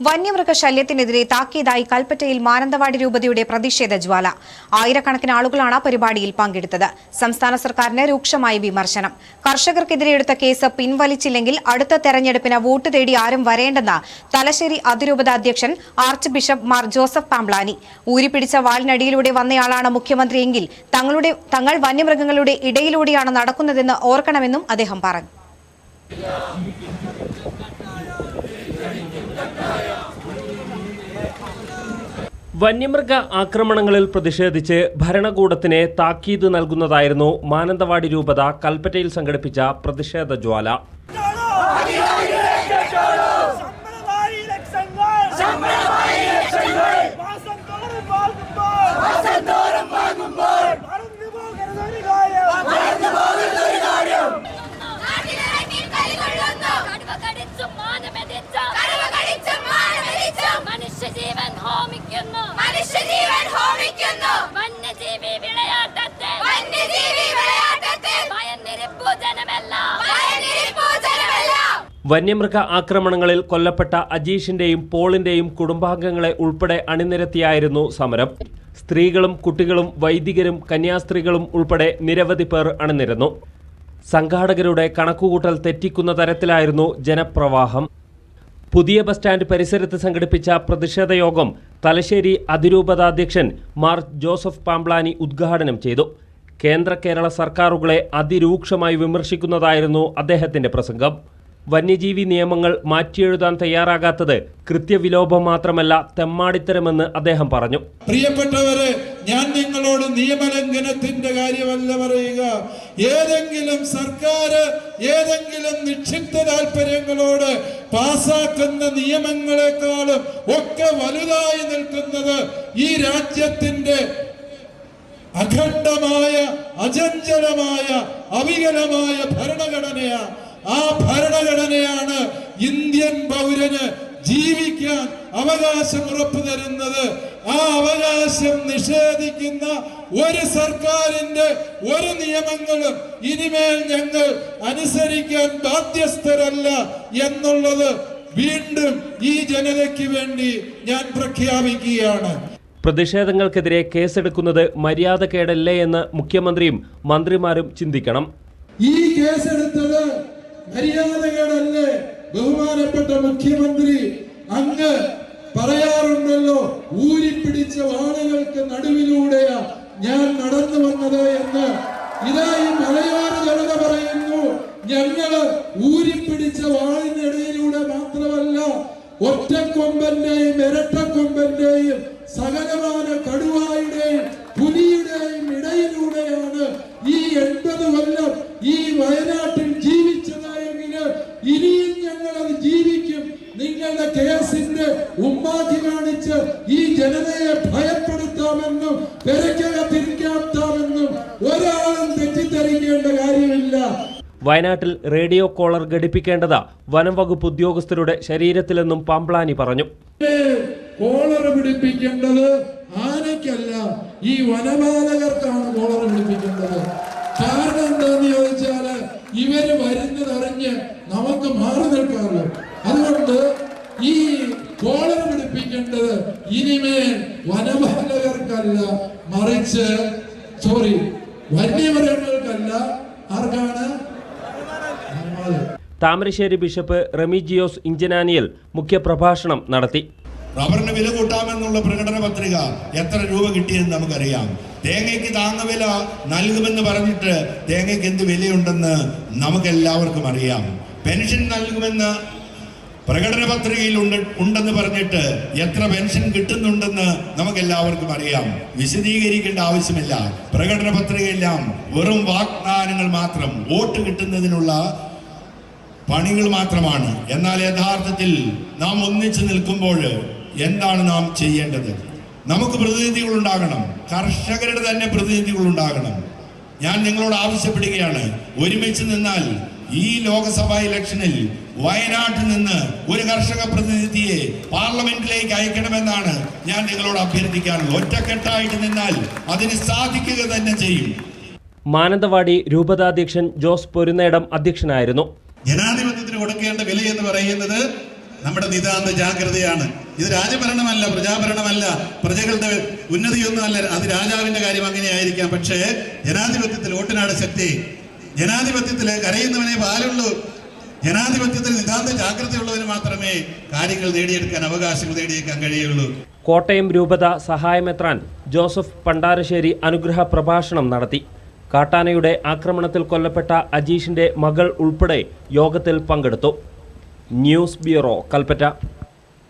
വന്യമൃഗ ശല്യത്തിനെതിരെ താക്കീതായി കൽപ്പറ്റയിൽ മാനന്തവാടി രൂപതയുടെ പ്രതിഷേധ ജ്വാല. ആയിരക്കണക്കിന് ആളുകളാണ് പരിപാടിയിൽ പങ്കെടുത്തത്. സംസ്ഥാന സർക്കാരിന് രൂക്ഷമായ വിമർശനം. കർഷകർക്കെതിരെ എടുത്ത കേസ് പിൻവലിച്ചില്ലെങ്കിൽ അടുത്ത തെരഞ്ഞെടുപ്പിന് വോട്ട് തേടി ആരും വരേണ്ടെന്ന് തലശ്ശേരി അതിരൂപത അധ്യക്ഷൻ archbishop Mar Joseph Pamplany. ഊരിപ്പിടിച്ച വാളിനടിയിലൂടെ വന്നയാളാണ് മുഖ്യമന്ത്രിയെങ്കിൽ തങ്ങളുടെ തങ്ങൾ വന്യമൃഗങ്ങളുടെ ഇടയിലൂടെയാണ് നടക്കുന്നതെന്ന് ഓർക്കണമെന്നും അദ്ദേഹം പറഞ്ഞു. വന്യമൃഗ ആക്രമണങ്ങളിൽ പ്രതിഷേധിച്ച് ഭരണകൂടത്തിന് താക്കീത് നൽകുന്നതായിരുന്നു മാനന്തവാടി രൂപത കൽപ്പറ്റയിൽ സംഘടിപ്പിച്ച പ്രതിഷേധ ജ്വാല. ഹോമിക്കുന്നു. മനുഷ്യജീവൻ ഹോമിക്കുന്നു. വന്യജീവി വിളയാട്ടത്തെ. വന്യജീവി വിളയാട്ടത്തെ. ഭയന്നിരിപ്പു ജനമെല്ലാം ഭയന്നിരിപ്പു ജനമെല്ലാം വന്യമൃഗ ആക്രമണങ്ങളിൽ കൊല്ലപ്പെട്ട അജീഷിന്റെയും പോളിന്റെയും കുടുംബാംഗങ്ങളെ ഉൾപ്പെടെ അണിനിരത്തിയായിരുന്നു സമരം. സ്ത്രീകളും കുട്ടികളും വൈദികരും കന്യാസ്ത്രീകളും ഉൾപ്പെടെ നിരവധി പേർ അണിനിരന്നു. സംഘാടകരുടെ കണക്കുകൂട്ടൽ തെറ്റിക്കുന്ന തരത്തിലായിരുന്നു ജനപ്രവാഹം. പുതിയ ബസ് സ്റ്റാൻഡ് പരിസരത്ത് സംഘടിപ്പിച്ച പ്രതിഷേധ യോഗം തലശ്ശേരി അതിരൂപതാധ്യക്ഷൻ മാർ ജോസഫ് പാംബ്ലാനി ഉദ്ഘാടനം ചെയ്തു. കേന്ദ്ര കേരള സർക്കാരുകളെ അതിരൂക്ഷമായി വിമർശിക്കുന്നതായിരുന്നു അദ്ദേഹത്തിന്റെ പ്രസംഗം. വന്യജീവി നിയമങ്ങൾ മാറ്റിയെഴുതാൻ തയ്യാറാകാത്തത് കൃത്യവിലോപം മാത്രമല്ല തെമ്മാടിത്തരമെന്ന് അദ്ദേഹം പറഞ്ഞു. പ്രിയപ്പെട്ടവരെ ഞാൻ നിങ്ങളോട് നിയമലംഘനത്തിന്റെ കാര്യമല്ല പറയുക. ഏതെങ്കിലും സർക്കാർ ഏതെങ്കിലും നിക്ഷിപ്ത താല്പര്യങ്ങളോട് പാസാക്കുന്ന നിയമങ്ങളെക്കാളും ഒക്കെ വലുതായി നിൽക്കുന്നത് ഈ രാജ്യത്തിന്റെ അഖണ്ഡമായ അചഞ്ചലമായ അവികലമായ ഭരണഘടനയാണ്. ആ ഭരണഘടനയാണ് ഇന്ത്യൻ പൗരന് ജീവിക്കാൻ അവകാശം ഉറപ്പു തരുന്നത്. ആ അവകാശം നിഷേധിക്കുന്ന ഒരു സർക്കാരിന്റെ ഒരു നിയമങ്ങളും ഇനിമേൽ ഞങ്ങൾ അനുസരിക്കാൻ ബാധ്യസ്ഥരല്ല എന്നുള്ളത് വീണ്ടും ഈ ജനതയ്ക്ക് വേണ്ടി ഞാൻ പ്രഖ്യാപിക്കുകയാണ്. പ്രതിഷേധങ്ങൾക്കെതിരെ കേസെടുക്കുന്നത് മര്യാദ കേടല്ലേ എന്ന് മുഖ്യമന്ത്രിയും മന്ത്രിമാരും ചിന്തിക്കണം. ഈ കേസെടുത്തത് മര്യാദകേടല്ലേ ബഹുമാനപ്പെട്ട മുഖ്യമന്ത്രി അങ്ങ് പറയാറുണ്ടല്ലോ ഊരിപ്പിടിച്ച വാളുകൾക്ക് നടുവിലൂടെയാ ഞാൻ നടന്നു വന്നത് എന്ന്. ഇതാ ഈ ജനത പറയുന്നു ഞങ്ങൾ ഊരിപ്പിടിച്ച വാളിനിടയിലൂടെ മാത്രമല്ല ഒറ്റക്കൊമ്പന്റെയും ഇരട്ടക്കൊമ്പന്റെയും സകലമാന കടുവായുടെയും പുലിയുടെയും ഇടയിലൂടെയാണ് കാണിച്ച് ഈ ജനതയെ ഭയപ്പെടുത്താമെന്നും പെരക്കകത്തിരിക്കാത്താമെന്നും ഒരാളും തെറ്റിദ്ധരിക്കേണ്ട കാര്യമില്ല. വയനാട്ടിൽ റേഡിയോ കോളർ ഘടിപ്പിക്കേണ്ടത് വനം വകുപ്പ് ഉദ്യോഗസ്ഥരുടെ ശരീരത്തിലെന്നും പാംപ്ലാനി പറഞ്ഞു. കോളർ പിടിപ്പിക്കേണ്ടത് ആനയ്ക്കല്ല ഈ വനപാലകർക്കാണ് കോളർ പിടിപ്പിക്കേണ്ടത്. കാരണം എന്താന്ന് ചോദിച്ചാൽ ഇവർ വരുന്നതറിഞ്ഞ് നമുക്ക് മാറി നിൽക്കാമല്ലോ. അതുകൊണ്ട് ഈ പിടിപ്പിക്കേണ്ടത് ഇനിമേൽ വനപാലകർക്കല്ല മറിച്ച് സോറി വന്യമൃഗങ്ങൾക്കല്ല. ആർക്കാണ്? താമരശ്ശേരി ബിഷപ്പ് റെമിജിയോസ് ഇഞ്ചനാനിയൽ മുഖ്യപ്രഭാഷണം നടത്തി. റബ്ബറിന് വില കൂട്ടാമെന്നുള്ള പ്രകടന പത്രിക എത്ര രൂപ കിട്ടിയെന്ന് നമുക്കറിയാം. തേങ്ങയ്ക്ക് താങ്ങുവില നൽകുമെന്ന് പറഞ്ഞിട്ട് തേങ്ങയ്ക്ക് എന്ത് വിലയുണ്ടെന്ന് നമുക്കെല്ലാവർക്കും അറിയാം. പെൻഷൻ നൽകുമെന്ന് പ്രകടന പത്രികയിൽ ഉണ്ട് ഉണ്ടെന്ന് പറഞ്ഞിട്ട് എത്ര പെൻഷൻ കിട്ടുന്നുണ്ടെന്ന് നമുക്ക് എല്ലാവർക്കും അറിയാം. വിശദീകരിക്കേണ്ട ആവശ്യമില്ല. പ്രകടന പത്രികയെല്ലാം വെറും വാഗ്ദാനങ്ങൾ മാത്രം വോട്ട് കിട്ടുന്നതിനുള്ള പണികൾ മാത്രമാണ്. എന്നാൽ യഥാർത്ഥത്തിൽ നാം ഒന്നിച്ചു നിൽക്കുമ്പോൾ എന്താണ് നാം ചെയ്യേണ്ടത്? നമുക്ക് പ്രതിനിധികൾ ഉണ്ടാകണം കർഷകരുടെ തന്നെ പ്രതിനിധികൾ ഉണ്ടാകണം ഞാൻ നിങ്ങളോട് ആവശ്യപ്പെടുകയാണ്. ഒരുമിച്ച് നിന്നാൽ ഈ ലോക്സഭാ ഇലക്ഷനിൽ വയനാട്ടിൽ നിന്ന് ഒരു കർഷക പ്രതിനിധിയെ പാർലമെന്റിലേക്ക് അയക്കണമെന്നാണ് ഞാൻ നിങ്ങളോട് അഭ്യർത്ഥിക്കാറുള്ളത്. ഒറ്റക്കെട്ടായിട്ട് നിന്നാൽ അതിന് സാധിക്കുക തന്നെ ചെയ്യും. മാനന്തവാടി രൂപതാധ്യക്ഷൻ ജോസ് പൊരുന്നേടം അധ്യക്ഷനായിരുന്നു. ജനാധിപത്യത്തിന് കൊടുക്കേണ്ട വില എന്ന് പറയുന്നത് നമ്മുടെ നിതാന്ത ജാഗ്രതയാണ്. ഇത് രാജഭരണമല്ല പ്രജാഭരണമല്ല. പ്രജകളുടെ ഉന്നതിയൊന്നുമല്ല. അത് രാജാവിന്റെ കാര്യം അങ്ങനെയായിരിക്കാം. പക്ഷേ ജനാധിപത്യത്തിൽ വോട്ടിനാട് ശക്തി. ജനാധിപത്യത്തിൽ കരയുന്നവനെ പാലുള്ളൂ. ജനാധിപത്യത്തിൽ നിതാന്ത ജാഗ്രതയുള്ളവന് മാത്രമേ കാര്യങ്ങൾ നേടിയെടുക്കാൻ അവകാശങ്ങൾ നേടിയെടുക്കാൻ കഴിയുള്ളൂ. കോട്ടയം രൂപത സഹായമെത്രാൻ ജോസഫ് പണ്ടാരശ്ശേരി അനുഗ്രഹ പ്രഭാഷണം നടത്തി. കാട്ടാനയുടെ ആക്രമണത്തിൽ കൊല്ലപ്പെട്ട അജീഷിന്റെ മകൾ ഉൾപ്പെടെ യോഗത്തിൽ പങ്കെടുത്തു. News bureau Kalpetta.